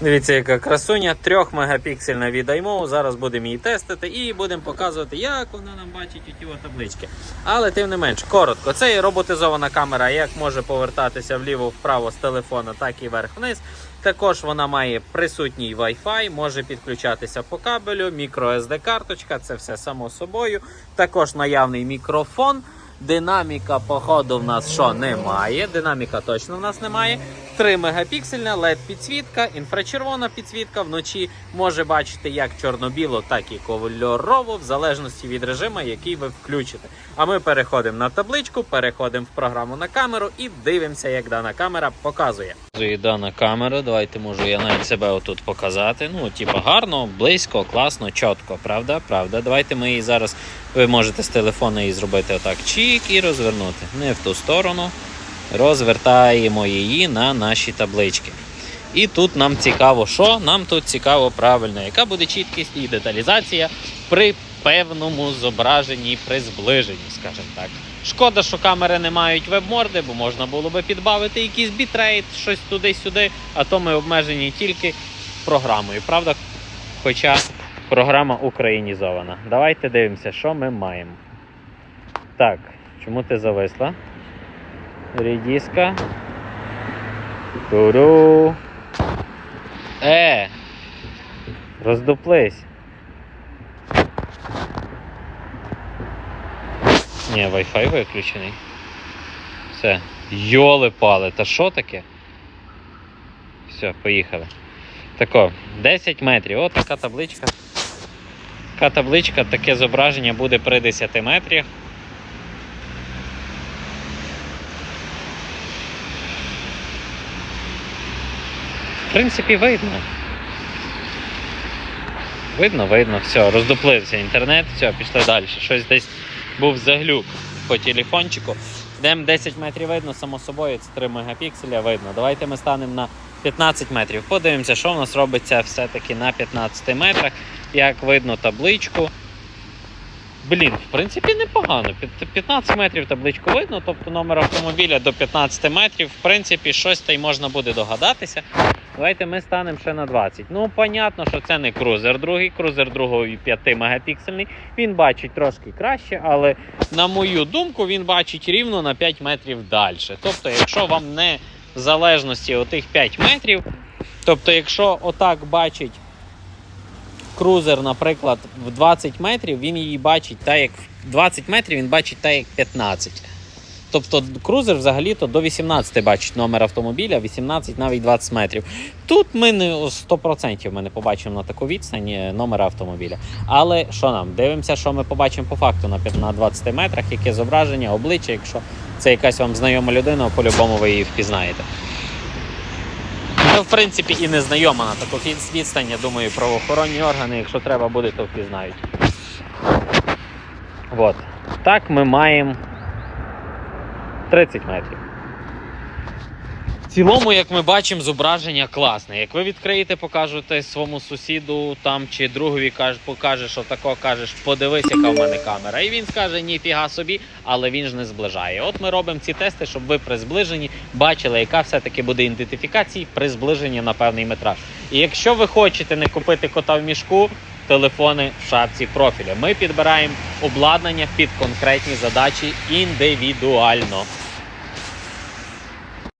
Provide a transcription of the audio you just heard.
Дивіться, яка красуня, 3 мегапіксельна від iMO. Зараз будемо її тестити і будемо показувати, як вона нам бачить ті таблички. Але тим не менш, коротко, це є роботизована камера, як може повертатися вліво-вправо з телефона, так і вверх-вниз. Також вона має присутній Wi-Fi, може підключатися по кабелю, мікро карточка, це все само собою. Також наявний мікрофон. Динаміка, походу, в нас що немає. Динаміка точно в нас немає. 3 мегапіксельна LED підсвітка, інфрачервона підсвітка вночі може бачити як чорно-біло, так і кольорово, в залежності від режиму, який ви включите. А ми переходимо на табличку, переходимо в програму на камеру і дивимося, як дана камера показує. Дана камера, давайте можу я навіть себе отут показати. Ну, типу, гарно, близько, класно, чітко, правда? Правда. Давайте ми її зараз. Ви можете з телефона її зробити отак чік і розвернути. Не в ту сторону. Розвертаємо її на наші таблички. І тут нам цікаво, що? Нам тут цікаво правильно, яка буде чіткість і деталізація при певному зображенні, при зближенні, скажімо так. Шкода, що камери не мають веб-морди, бо можна було би підбавити якийсь бітрейт, щось туди-сюди, а то ми обмежені тільки програмою. Правда? Хоча програма українізована. Давайте дивимося, що ми маємо. Так, чому ти зависла? Рідіска. Туру. Е. Роздуплись. Ні, Wi-Fi виключений. Все. Йоли пали. Та що таке? Все, поїхали. Тако, 10 метрів. От така табличка. Така табличка, таке зображення буде при 10 метрах. В принципі, видно. Видно, видно, все, роздуплився інтернет, все, пішли далі. Щось десь був заглюк по телефончику. Йдемо 10 метрів видно, само собою, це 3 мегапікселя видно. Давайте ми станемо на 15 метрів. Подивимося, що в нас робиться все-таки на 15 метрах. Як видно табличку. Блін, в принципі, непогано. 15 метрів табличку видно, тобто номер автомобіля до 15 метрів. В принципі, щось та й можна буде догадатися. Давайте ми станемо ще на 20. Ну, понятно, що це не крузер другий, крузер другого 5 мегапіксельний. Він бачить трошки краще, але на мою думку, він бачить рівно на 5 метрів далі. Тобто, якщо вам не в залежності отих 5 метрів, тобто, якщо отак бачить крузер, наприклад, в 20 метрів, він її бачить так, як 20 метрів він бачить так, як 15. Тобто крузер взагалі-то до 18 бачить номер автомобіля, 18 навіть 20 метрів. Тут ми не 100% ми не побачимо на таку відстані номер автомобіля. Але що нам? Дивимося, що ми побачимо по факту на 20 метрах, яке зображення, обличчя, якщо це якась вам знайома людина, по-любому ви її впізнаєте. Ну, в принципі, і не знайома на таку від- відстань, я думаю, правоохоронні органи, якщо треба буде, то впізнають. От. Так ми маємо 30 метрів. В цілому, як ми бачимо, зображення класне. Як ви відкриєте, покажете своєму сусіду там чи другові каже, покаже, що тако кажеш, подивись, яка в мене камера. І він скаже, ніфіга собі, але він ж не зближає. От ми робимо ці тести, щоб ви при зближенні бачили, яка все-таки буде ідентифікація при зближенні на певний метраж. І якщо ви хочете не купити кота в мішку, телефони в шапці профіля. Ми підбираємо обладнання під конкретні задачі індивідуально.